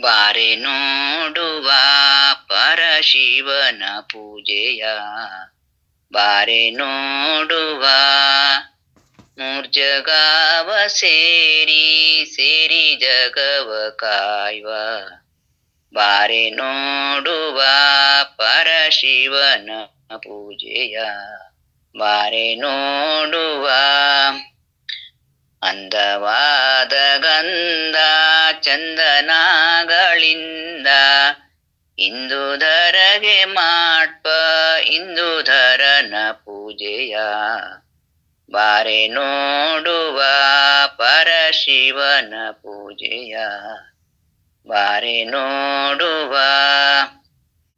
ಬಾರೆ ನೋಡುವ ಪರಶಿವನ ಪೂಜೆಯ. ಬಾರೆ ನೋಡುವ ಮೂರ್ಜಗಾವ ಸೇರಿ ಸೇರಿ ಜಗವ ಕಾಯುವ. ಬಾರೆ ನೋಡುವ ಪರಶಿವನ ಪೂಜೆಯ. ಬಾರೆ ನೋಡುವ ಅಂದವಾದ ಗಂಧ ಚಂದನಗಳಿಂದ ಇಂದುಧರಗೆ ಮಾಡ್ಪ ಇಂದುಧರನ ಪೂಜೆಯ. ಬಾರೆ ನೋಡುವ ಪರಶಿವನ ಪೂಜೆಯ. ಬಾರೆ ನೋಡುವ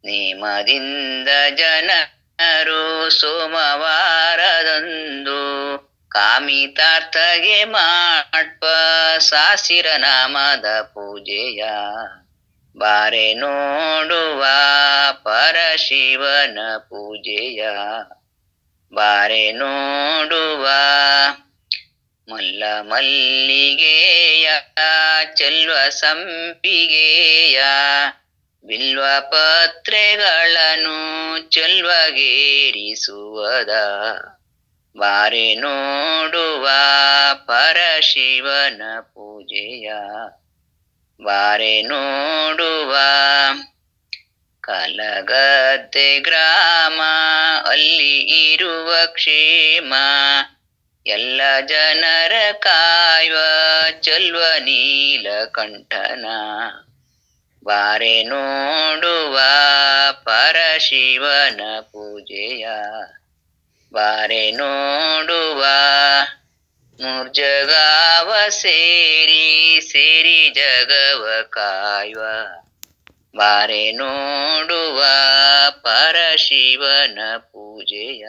ನೇಮದಿಂದ ಜನರು ಸೋಮವಾರದಂದು ಕಾಮಿತಾರ್ಥಗೆ ಮಾಡ್ಪ ಸಾಸಿರ ನಾಮದ ಪೂಜೆಯ. ಬಾರೆ ನೋಡುವ ಪರಶಿವನ ಪೂಜೆಯ. ಬಾರೆ ನೋಡುವ ಮಲ್ಲ ಮಲ್ಲಿಗೆಯ, ಚೆಲ್ವ ಸಂಪಿಗೆಯ. ಬಿಲ್ವ ಪತ್ರೆಗಳನ್ನು ಚೆಲ್ವಗೇರಿಸುವದ. ಬಾರೆ ನೋಡುವ ಪರಶಿವನ ಪೂಜೆಯ. ಬಾರೆ ನೋಡುವ ಕಲಗದ್ದೆ ಗ್ರಾಮ ಅಲ್ಲಿ ಇರುವ ಕ್ಷೇಮ ಎಲ್ಲ ಜನರ ಕಾಯುವ ಚಲ್ವ ನೀಲಕಂಠನ ಬಾರೆ ನೋಡುವ ಪರಶಿವನ ಪೂಜೆಯ ಬಾರೆ ನೋಡುವ ಮುರ್ಜಗಾವ ಸೇರಿ ಸೇರಿ ಜಗವ ಕಾಯುವ. ಬಾರೆ ನೋಡುವ ಪರಶಿವನ ಪೂಜೆಯ.